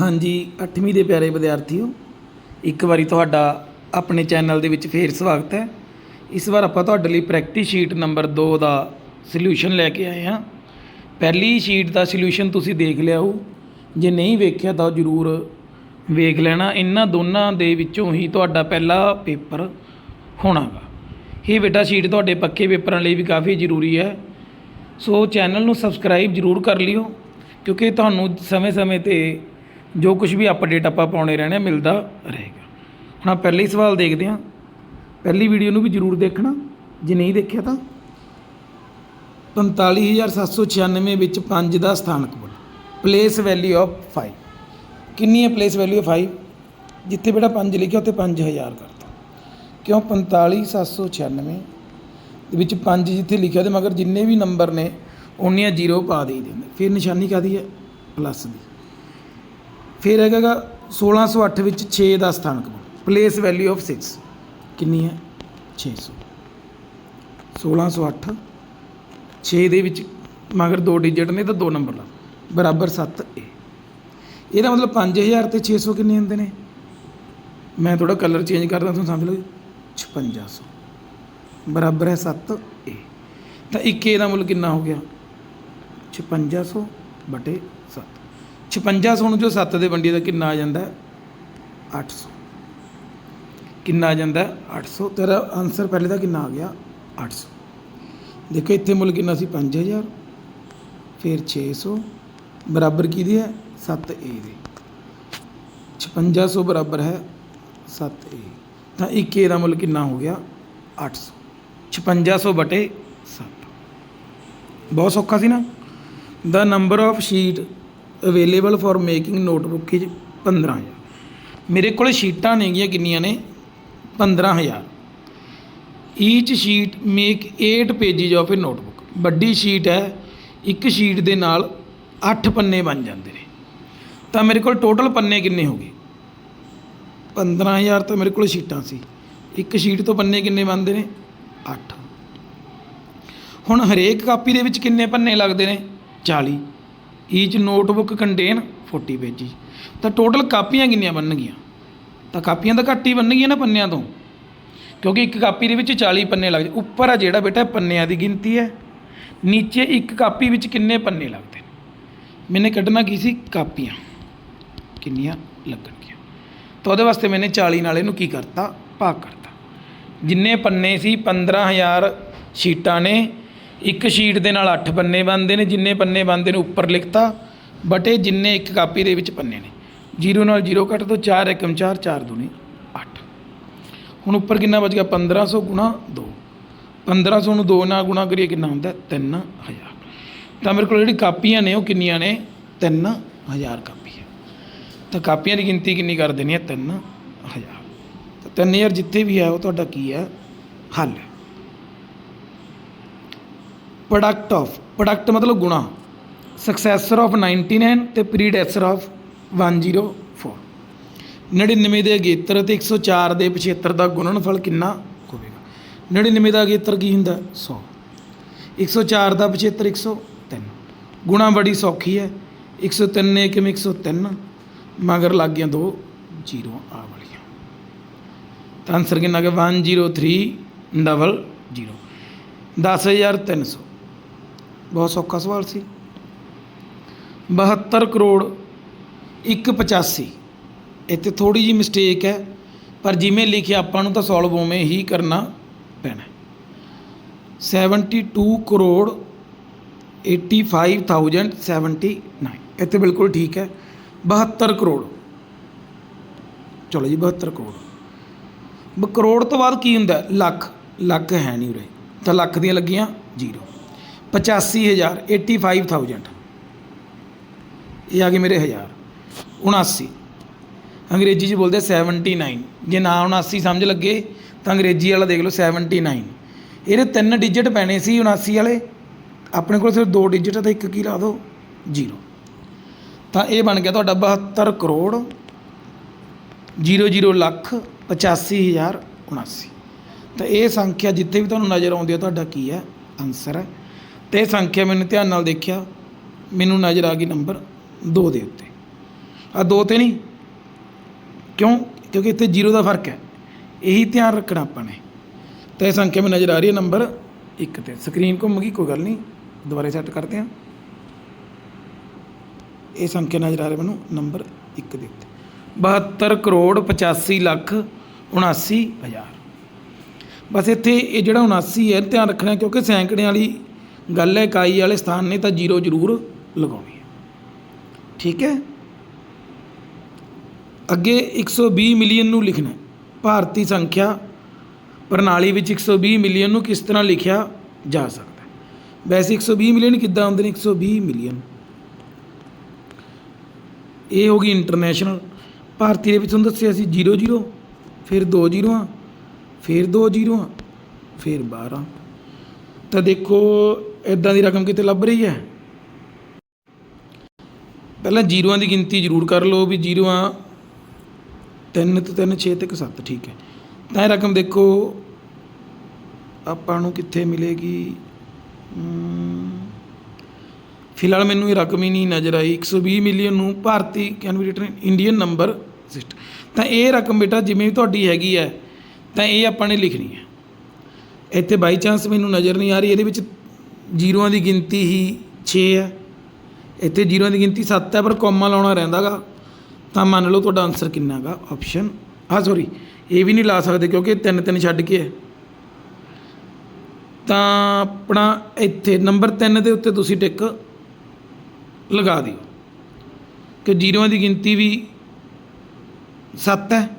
ਹਾਂਜੀ 8ਵੀਂ ਦੇ ਪਿਆਰੇ ਵਿਦਿਆਰਥੀਓ, ਇੱਕ ਵਾਰੀ ਤੁਹਾਡਾ ਆਪਣੇ ਚੈਨਲ ਦੇ ਵਿੱਚ ਫੇਰ ਸਵਾਗਤ ਹੈ। ਇਸ ਵਾਰ ਆਪਾਂ ਤੁਹਾਡੇ ਲਈ ਪ੍ਰੈਕਟਿਸ ਸ਼ੀਟ ਨੰਬਰ 2 ਦਾ ਸੋਲੂਸ਼ਨ ਲੈ ਕੇ ਆਏ ਹਾਂ। ਪਹਿਲੀ ਸ਼ੀਟ ਦਾ ਸੋਲੂਸ਼ਨ ਤੁਸੀਂ ਦੇਖ ਲਿਆ ਹੋ। ਜੇ ਨਹੀਂ ਵੇਖਿਆ ਤਾਂ ਜਰੂਰ ਵੇਖ ਲੈਣਾ। ਇਹਨਾਂ ਦੋਨਾਂ ਦੇ ਵਿੱਚੋਂ ਹੀ ਤੁਹਾਡਾ ਪਹਿਲਾ ਪੇਪਰ ਹੋਣਾਗਾ। ਇਹ ਬੇਟਾ ਸ਼ੀਟ ਤੁਹਾਡੇ ਪੱਕੇ ਪੇਪਰਾਂ ਲਈ ਵੀ ਕਾਫੀ ਜ਼ਰੂਰੀ ਹੈ। ਸੋ ਚੈਨਲ ਨੂੰ ਸਬਸਕ੍ਰਾਈਬ ਜ਼ਰੂਰ ਕਰ ਲਿਓ, ਕਿਉਂਕਿ ਤੁਹਾਨੂੰ ਸਮੇਂ-ਸਮੇਂ ਤੇ ਜੋ ਕੁਝ ਵੀ ਅਪਡੇਟ ਆਪਾਂ ਪਾਉਣੇ ਰਹਿਣੇ ਮਿਲਦਾ ਰਹੇਗਾ। ਹੁਣ ਆਪਾਂ ਪਹਿਲੇ ਸਵਾਲ ਦੇਖਦੇ ਹਾਂ। ਪਹਿਲੀ ਵੀਡੀਓ ਨੂੰ ਵੀ ਜ਼ਰੂਰ ਦੇਖਣਾ। ਜੇ ਨਹੀਂ ਦੇਖਿਆ ਤਾਂ 45796 ਵਿੱਚ 5 ਦਾ ਸਥਾਨਕ ਬੋਲ ਪਲੇਸ ਵੈਲਿਊ ਆਫ 5 ਕਿੰਨੀ ਹੈ ਪਲੇਸ ਵੈਲਿਊ ਆਫ 5 ਜਿੱਥੇ ਬੇਟਾ 5 ਲਿਖਿਆ, ਉੱਥੇ 5000 ਕਰਤਾ। ਕਿਉਂ? 45796 ਦੇ ਵਿੱਚ 5 ਜਿੱਥੇ ਲਿਖਿਆ ਤੇ ਮਗਰ ਜਿੰਨੇ ਵੀ ਨੰਬਰ ਨੇ, ਉਹਨੀਆਂ ਜ਼ੀਰੋ ਪਾ ਦੇਈ ਦਿੰਦੇ। ਫਿਰ ਨਿਸ਼ਾਨੀ ਕਾਦੀ ਹੈ? ਪਲੱਸ ਦੀ। ਫਿਰ ਹੈਗਾ 1608 ਵਿੱਚ 6 ਦਾ ਸਥਾਨਕ ਪਲੇਸ ਵੈਲਿਊ ਆਫ 6 ਕਿੰਨੀ ਹੈ? 600 1608 6 ਦੇ ਵਿੱਚ ਮਗਰ ਦੋ ਡਿਜਟ ਨੇ ਤਾਂ ਦੋ ਨੰਬਰ ਲਾ। ਬਰਾਬਰ 7 ਏ ਇਹਦਾ ਮਤਲਬ 5000 ਤੇ 600 ਕਿੰਨੇ ਹੁੰਦੇ ਨੇ? ਮੈਂ ਥੋੜਾ ਕਲਰ ਚੇਂਜ ਕਰਦਾ ਤੁਹਾਨੂੰ ਸਮਝ ਲਓ 5600 ਬਰਾਬਰ ਹੈ 7 ਏ ਤਾਂ 1 ਏ ਦਾ ਮੁੱਲ ਕਿੰਨਾ ਹੋ ਗਿਆ? 5600 ਬਟੇ 7 5600 ਨੂੰ ਜੋ 7 ਦੇ ਵੰਡੀ ਦਾ ਕਿੰਨਾ ਆ ਜਾਂਦਾ? ਹੈ? 800 ਕਿੰਨਾ ਆ ਜਾਂਦਾ? ਹੈ? 800 ਤੇਰਾ ਆਨਸਰ ਪਹਿਲੇ ਦਾ ਕਿੰਨਾ ਆ ਗਿਆ? 800 ਦੇਖੋ, ਇੱਥੇ ਮੁੱਲ ਕਿੰਨਾ ਸੀ? 5000 ਫਿਰ 600 ਬਰਾਬਰ ਕਿਹਦੇ ਹੈ? 7a ਦੇ। 5600 ਬਰਾਬਰ ਹੈ 7a ਤਾਂ 1a ਦਾ ਮੁੱਲ ਕਿੰਨਾ ਹੋ ਗਿਆ? 800 5600 ਬਟੇ 7 ਬਹੁਤ ਸੌਖਾ ਸੀ ਨਾ? ਦਾ number of sheet available for making notebook is 15000 ਮੇਰੇ ਕੋਲ ਸ਼ੀਟਾਂ ਨੇਗੀਆਂ ਕਿੰਨੀਆਂ ਨੇ? 15000 each sheet make 8 pages of a notebook ਵੱਡੀ ਸ਼ੀਟ ਹੈ, ਇੱਕ ਸ਼ੀਟ ਦੇ ਨਾਲ 8 ਪੰਨੇ ਬਣ ਜਾਂਦੇ ਨੇ। ਤਾਂ ਮੇਰੇ ਕੋਲ ਟੋਟਲ ਪੰਨੇ ਕਿੰਨੇ ਹੋ ਗਏ? 15000 ਤਾਂ ਮੇਰੇ ਕੋਲ ਸ਼ੀਟਾਂ ਸੀ। ਇੱਕ ਸ਼ੀਟ ਤੋਂ ਪੰਨੇ ਕਿੰਨੇ ਬਣਦੇ ਨੇ? 8 ਹੁਣ ਹਰੇਕ ਕਾਪੀ ਦੇ ਵਿੱਚ ਕਿੰਨੇ ਪੰਨੇ ਲੱਗਦੇ ਨੇ? 40 ਈਚ ਨੋਟਬੁੱਕ ਕੰਟੇਨ 40 ਪੇਜੀ ਤਾਂ ਟੋਟਲ ਕਾਪੀਆਂ ਕਿੰਨੀਆਂ ਬਣਨਗੀਆਂ? ਤਾਂ ਕਾਪੀਆਂ ਤਾਂ ਘੱਟ ਹੀ ਬਣਨਗੀਆਂ ਨਾ ਪੰਨਿਆਂ ਤੋਂ। ਕਿਉਂਕਿ ਇੱਕ ਕਾਪੀ ਦੇ ਵਿੱਚ 40 ਪੰਨੇ ਲੱਗਦੇ ਉੱਪਰ ਆ ਜਿਹੜਾ ਬੇਟਾ, ਪੰਨਿਆਂ ਦੀ ਗਿਣਤੀ ਹੈ। ਨੀਚੇ ਇੱਕ ਕਾਪੀ ਵਿੱਚ ਕਿੰਨੇ ਪੰਨੇ ਲੱਗਦੇ ਨੇ? ਮੈਨੇ ਕੱਢਣਾ ਕੀ ਸੀ? ਕਾਪੀਆਂ। ਕਿੰਨੀਆਂ ਲੱਗਣਗੀਆਂ? ਤਾਂ ਉਹਦੇ ਵਾਸਤੇ ਮੈਨੇ 40 ਨਾਲ ਇਹਨੂੰ ਕੀ ਕਰਤਾ? ਭਾਗ ਕਰਤਾ। ਜਿੰਨੇ ਪੰਨੇ ਸੀ? 15000 ਸ਼ੀਟਾਂ ਨੇ। ਇੱਕ ਸ਼ੀਟ ਦੇ ਨਾਲ 8 ਪੰਨੇ ਬਣਦੇ ਨੇ, ਜਿੰਨੇ ਪੰਨੇ ਬਣਦੇ ਨੇ ਉੱਪਰ ਲਿਖਤਾ, ਬਟੇ ਜਿੰਨੇ ਇੱਕ ਕਾਪੀ ਦੇ ਵਿੱਚ ਪੰਨੇ ਨੇ। 0 ਨਾਲ 0 ਕੱਟ ਦੋ 4 ਏਕਮ 4 4 ਦੂਣੀ 8 ਹੁਣ ਉੱਪਰ ਕਿੰਨਾ ਬਚ ਗਿਆ? 1500 ਗੁਣਾ 2 1500 ਨੂੰ 2 ਨਾਲ ਗੁਣਾ ਕਰੀਏ, ਕਿੰਨਾ ਹੁੰਦਾ? 3000 ਤਾਂ ਮੇਰੇ ਕੋਲ ਜਿਹੜੀ ਕਾਪੀਆਂ ਨੇ, ਉਹ ਕਿੰਨੀਆਂ ਨੇ? 3000 ਕਾਪੀਆਂ ਤਾਂ ਕਾਪੀਆਂ ਦੀ ਗਿਣਤੀ ਕਿੰਨੀ ਕਰ ਦੇਣੀ ਹੈ? 3000 ਤਾਂ 3000 ਜਿੱਥੇ ਵੀ ਹੈ, ਉਹ ਤੁਹਾਡਾ ਕੀ ਹੈ? ਹੱਲ ਹੈ। ਪ੍ਰੋਡਕਟ ਆਫ ਪ੍ਰੋਡਕਟ ਮਤਲਬ ਗੁਣਾ ਸਕਸੈਸਰ ਆਫ 99 ਤੇ ਪ੍ਰੀਡੈਸਰ ਆਫ 104 99 ਦੇ ਅਗੇਤਰ ਤੇ 104 ਦੇ 75 ਦਾ ਗੁਣਨਫਲ ਕਿੰਨਾ ਹੋਵੇਗਾ? 99 ਦਾ ਅਗੇਤਰ ਕੀ ਹੁੰਦਾ? 100 104 ਦਾ 75 103 ਗੁਣਾ ਬੜੀ ਸੌਖੀ ਹੈ। 103 ਏਕਮ 103 ਮਗਰ ਲੱਗ ਗਿਆ ਦੋ, ਜ਼ੀਰੋ, ਆ ਵਾਲੀਆਂ। ਤਾਂ ਆਨਸਰ ਕਿੰਨਾ ਗਿਆ 103 ਡਬਲ 0 10300 ਬਹੁਤ ਸੌਖਾ ਸਵਾਲ ਸੀ। 72 ਕਰੋੜ 185 ਇੱਥੇ ਥੋੜੀ ਜੀ ਮਿਸਟੇਕ ਹੈ, ਪਰ ਜਿਵੇਂ ਲਿਖਿਆ ਆਪਾਂ ਨੂੰ ਤਾਂ ਸੋਲਵ ਉਵੇਂ ਹੀ ਕਰਨਾ ਪੈਣਾ। 72 ਕਰੋੜ 85079 ਇੱਥੇ ਬਿਲਕੁਲ ਠੀਕ ਹੈ। 72 ਕਰੋੜ। ਚਲੋ ਜੀ 72 ਕਰੋੜ। ਬ ਕਰੋੜ ਤੋਂ ਬਾਅਦ ਕੀ ਹੁੰਦਾ? ਲੱਖ। ਲੱਖ ਹੈ ਨਹੀਂ ਉਰੇ। ਤਾਂ ਲੱਖ ਦੀਆਂ ਲੱਗੀਆਂ ਜ਼ੀਰੋ। 85000 85000 ਇਹ ਆ ਗਏ ਮੇਰੇ ਹਜ਼ਾਰ। 79 ਅੰਗਰੇਜ਼ੀ 'ਚ ਬੋਲਦੇ 79 ਜੇ ਨਾ 79 ਸਮਝ ਲੱਗੇ, ਤਾਂ ਅੰਗਰੇਜ਼ੀ ਵਾਲਾ ਦੇਖ ਲਓ 79 ਇਹਦੇ ਤਿੰਨ ਡਿਜਿਟ ਪੈਣੇ ਸੀ 79 ਵਾਲੇ। ਆਪਣੇ ਕੋਲ ਸਿਰਫ ਦੋ ਡਿਜਿਟ ਆ, ਤਾਂ ਇੱਕ ਕੀ ਲਾ ਦਿਓ ਜ਼ੀਰੋ। ਤਾਂ ਇਹ ਬਣ ਗਿਆ ਤੁਹਾਡਾ 72 ਕਰੋੜ 00 ਲੱਖ 85079 ਤਾਂ ਇਹ ਸੰਖਿਆ ਜਿੱਥੇ ਵੀ ਤੁਹਾਨੂੰ ਨਜ਼ਰ ਆਉਂਦੀ ਹੈ ਤੁਹਾਡਾ ਕੀ ਹੈ? ਆਨਸਰ ਹੈ। ਤੇ ਇਹ ਸੰਖਿਆ ਮੈਨੂੰ ਧਿਆਨ ਨਾਲ ਦੇਖਿਆ, ਮੈਨੂੰ ਨਜ਼ਰ ਆ ਗਈ ਨੰਬਰ 2 ਦੇ ਉੱਤੇ। ਆ ਦੋ ਤੇ ਨਹੀਂ। ਕਿਉਂ? ਕਿਉਂਕਿ ਇੱਥੇ ਜ਼ੀਰੋ ਦਾ ਫ਼ਰਕ ਹੈ। ਇਹੀ ਧਿਆਨ ਰੱਖਣਾ ਆਪਾਂ ਨੇ। ਤਾਂ ਇਹ ਸੰਖਿਆ ਮੈਨੂੰ ਨਜ਼ਰ ਆ ਰਹੀ ਹੈ ਨੰਬਰ 1 ਤੇ। ਸਕਰੀਨ ਘੁੰਮ ਗਈ, ਕੋਈ ਗੱਲ ਨਹੀਂ। ਦੁਬਾਰਾ ਸੈੱਟ ਕਰਦੇ ਹਾਂ। ਇਹ ਸੰਖਿਆ ਨਜ਼ਰ ਆ ਰਹੀ ਮੈਨੂੰ ਨੰਬਰ 1 ਦੇ ਉੱਤੇ। 72 ਕਰੋੜ 85 ਲੱਖ 79 ਹਜ਼ਾਰ। ਬਸ ਇੱਥੇ ਇਹ ਜਿਹੜਾ 79 ਹੈ, ਧਿਆਨ ਰੱਖਣਾ ਕਿਉਂਕਿ ਸੈਂਕੜੇ ਵਾਲੀ ਗੱਲ ਹੈ ਇਕਾਈ ਵਾਲੇ ਸਥਾਨ ਨੇ ਤਾਂ ਜ਼ੀਰੋ ਜ਼ਰੂਰ ਲਗਾਉਣੀ ਹੈ। ਠੀਕ ਹੈ? ਅੱਗੇ 120 ਮਿਲੀਅਨ ਨੂੰ ਲਿਖਣਾ ਭਾਰਤੀ ਸੰਖਿਆ ਪ੍ਰਣਾਲੀ ਵਿੱਚ 120 ਮਿਲੀਅਨ ਨੂੰ ਕਿਸ ਤਰ੍ਹਾਂ ਲਿਖਿਆ ਜਾ ਸਕਦਾ ਹੈ? ਵੈਸੇ 120 ਮਿਲੀਅਨ ਕਿੱਦਾਂ ਹੁੰਦੇ ਨੇ? 120 ਮਿਲੀਅਨ। ਇਹ ਹੋ ਗਈ ਇੰਟਰਨੈਸ਼ਨਲ। ਭਾਰਤੀ ਦੇ ਵਿੱਚ ਤੁਹਾਨੂੰ ਦੱਸਿਆ ਸੀ 00 ਫਿਰ 2 ਜ਼ੀਰੋਆਂ, ਫਿਰ 2 ਜ਼ੀਰੋਆਂ, ਫਿਰ 12 ਤਾਂ ਦੇਖੋ ਇਦਾਂ ਦੀ ਰਕਮ ਕਿਤੇ ਲੱਭ ਰਹੀ ਹੈ? ਪਹਿਲਾਂ ਜ਼ੀਰੋਆਂ ਦੀ ਗਿਣਤੀ ਜ਼ਰੂਰ ਕਰ ਲਓ ਵੀ ਜ਼ੀਰੋਆਂ 3 ਤੇ 3 6 ਤੇ 7 ਠੀਕ ਹੈ। ਤਾਂ ਇਹ ਰਕਮ ਦੇਖੋ, ਆਪਾਂ ਨੂੰ ਕਿੱਥੇ ਮਿਲੇਗੀ? ਫਿਲਹਾਲ ਮੈਨੂੰ ਇਹ ਰਕਮ ਹੀ ਨਹੀਂ ਨਜ਼ਰ ਆਈ। 120 ਮਿਲੀਅਨ ਨੂੰ ਭਾਰਤੀ ਕੈਨਵੀਟਰ ਇੰਡੀਅਨ ਨੰਬਰ ਸਿਸਟਮ ਤਾਂ ਇਹ ਰਕਮ ਬੇਟਾ ਜਿਵੇਂ ਵੀ ਤੁਹਾਡੀ ਹੈਗੀ ਹੈ, ਤਾਂ ਇਹ ਆਪਾਂ ਨੇ ਲਿਖਣੀ ਹੈ। ਇੱਥੇ ਬਾਈ ਚਾਂਸ ਮੈਨੂੰ ਨਜ਼ਰ ਨਹੀਂ ਆ ਰਹੀ, ਇਹਦੇ ਵਿੱਚ ਜ਼ੀਰੋਆਂ ਦੀ ਗਿਣਤੀ ਹੀ 6 ਹੈ। ਇੱਥੇ ਜ਼ੀਰੋਆਂ ਦੀ ਗਿਣਤੀ 7 ਹੈ, ਪਰ ਕੋਮਾ ਲਾਉਣਾ ਰਹਿੰਦਾਗਾ। ਤਾਂ ਮੰਨ ਲਓ ਤੁਹਾਡਾ ਆਨਸਰ ਕਿੰਨਾ ਹੈਗਾ? ਆਪਸ਼ਨ ਹਾਂ ਸੌਰੀ ਇਹ ਵੀ ਨਹੀਂ ਲਾ ਸਕਦੇ ਕਿਉਂਕਿ ਤਿੰਨ ਤਿੰਨ ਛੱਡ ਕੇ ਹੈ। ਤਾਂ ਆਪਣਾ ਇੱਥੇ ਨੰਬਰ 3 ਦੇ ਉੱਤੇ ਤੁਸੀਂ ਟਿਕ ਲਗਾ ਦਿਓ। ਕਿ ਜ਼ੀਰੋਆਂ ਦੀ ਗਿਣਤੀ ਵੀ 7 ਹੈ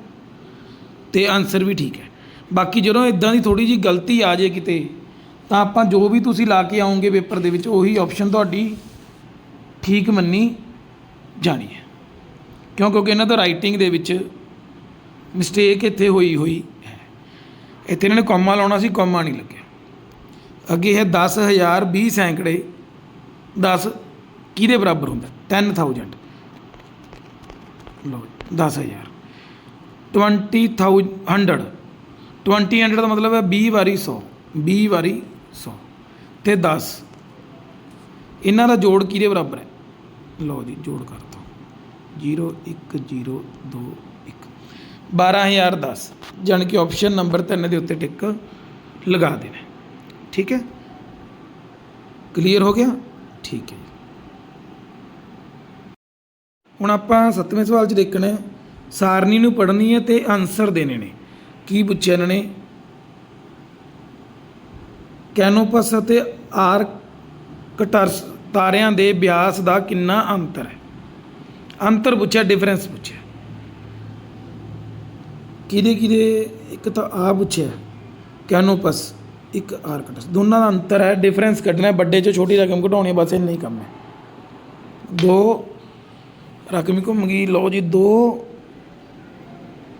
ਤੇ ਆਨਸਰ ਵੀ ਠੀਕ ਹੈ। ਬਾਕੀ ਜਦੋਂ ਇਦਾਂ ਦੀ ਥੋੜੀ ਜੀ ਗਲਤੀ ਆ ਜੇ ਕਿਤੇ ਤਾਂ ਆਪਾਂ ਜੋ ਵੀ ਤੁਸੀਂ ਲਾ ਕੇ ਆਉਂਗੇ ਪੇਪਰ ਦੇ ਵਿੱਚ, ਉਹੀ ਆਪਸ਼ਨ ਤੁਹਾਡੀ ਠੀਕ ਮੰਨੀ ਜਾਣੀ ਹੈ। ਕਿਉਂ? ਕਿਉਂਕਿ ਇਹਨਾਂ ਦਾ ਰਾਈਟਿੰਗ ਦੇ ਵਿੱਚ ਮਿਸਟੇਕ ਇੱਥੇ ਹੋਈ ਹੋਈ ਹੈ। ਇੱਥੇ ਇਹਨਾਂ ਨੇ ਕੋਮਾ ਲਾਉਣਾ ਸੀ ਕੋਮਾ ਨਹੀਂ ਲੱਗਿਆ। ਅੱਗੇ ਹੈ 10000 20 ਸੈਂਕੜੇ 10 ਕਿਹਦੇ ਬਰਾਬਰ ਹੁੰਦਾ? 10000 ਲਓ 10000 20000 20000 ਦਾ ਮਤਲਬ ਹੈ 20 ਵਾਰੀ 100 20 ਵਾਰੀ 100 ਤੇ 10 ਇਹਨਾਂ ਦਾ ਜੋੜ ਕਿਹਦੇ ਬਰਾਬਰ ਹੈ? ਲਓ ਜੀ, ਜੋੜ ਕਰ ਦੋ 0 1 0 2 1 12010 ਜਾਣੀ ਕਿ ਆਪਸ਼ਨ ਨੰਬਰ 3 ਦੇ ਉੱਤੇ ਟਿਕ ਲਗਾ ਦੇਣਾ ਠੀਕ ਹੈ? ਕਲੀਅਰ ਹੋ ਗਿਆ? ਠੀਕ ਹੈ ਹੁਣ ਆਪਾਂ ਸੱਤਵੇਂ ਸਵਾਲ 'ਚ ਦੇਖਣਾ ਹੈ। ਸਾਰਣੀ ਨੂੰ ਪੜ੍ਹਨੀ ਹੈ ਤੇ ਆਨਸਰ ਦੇਣੇ ਨੇ। ਕੀ ਪੁੱਛਿਆ ਇਹਨਾਂ ਨੇ? ਕੈਨੋਪਸ ਅਤੇ ਆਰਕਟਰਸ ਤਾਰਿਆਂ ਦੇ ਵਿਆਸ ਦਾ ਕਿੰਨਾ ਅੰਤਰ ਹੈ? ਅੰਤਰ ਪੁੱਛਿਆ ਡਿਫਰੈਂਸ ਪੁੱਛਿਆ। ਕਿਹਦੇ ਕਿਹਦੇ? ਇੱਕ ਤਾਂ ਆ ਪੁੱਛਿਆ, ਕੈਨੋਪਸ, ਇੱਕ ਆਰਕਟਸ ਦੋਨਾਂ ਦਾ ਅੰਤਰ ਹੈ ਡਿਫਰੈਂਸ ਕੱਢਣਾ ਹੈ, ਵੱਡੇ 'ਚ ਛੋਟੀ ਰਕਮ ਘਟਾਉਣੀ ਬਸ ਇੰਨਾ ਹੀ ਕੰਮ ਹੈ। ਦੋ ਰਕਮ ਹੀ ਘੁੰਮ ਗਈ, ਲਓ ਜੀ 2